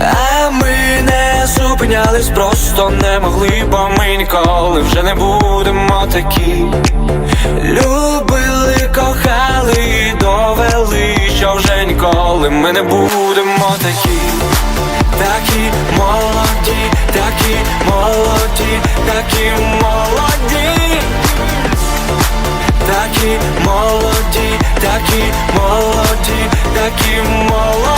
А ми не зупинялись, просто не могли, бо ми ніколи вже не будемо такі. Любили, кохали довели, що вже ніколи ми не будемо. Такі такі молоді. Такі молоді, такі молоді, такі молоді.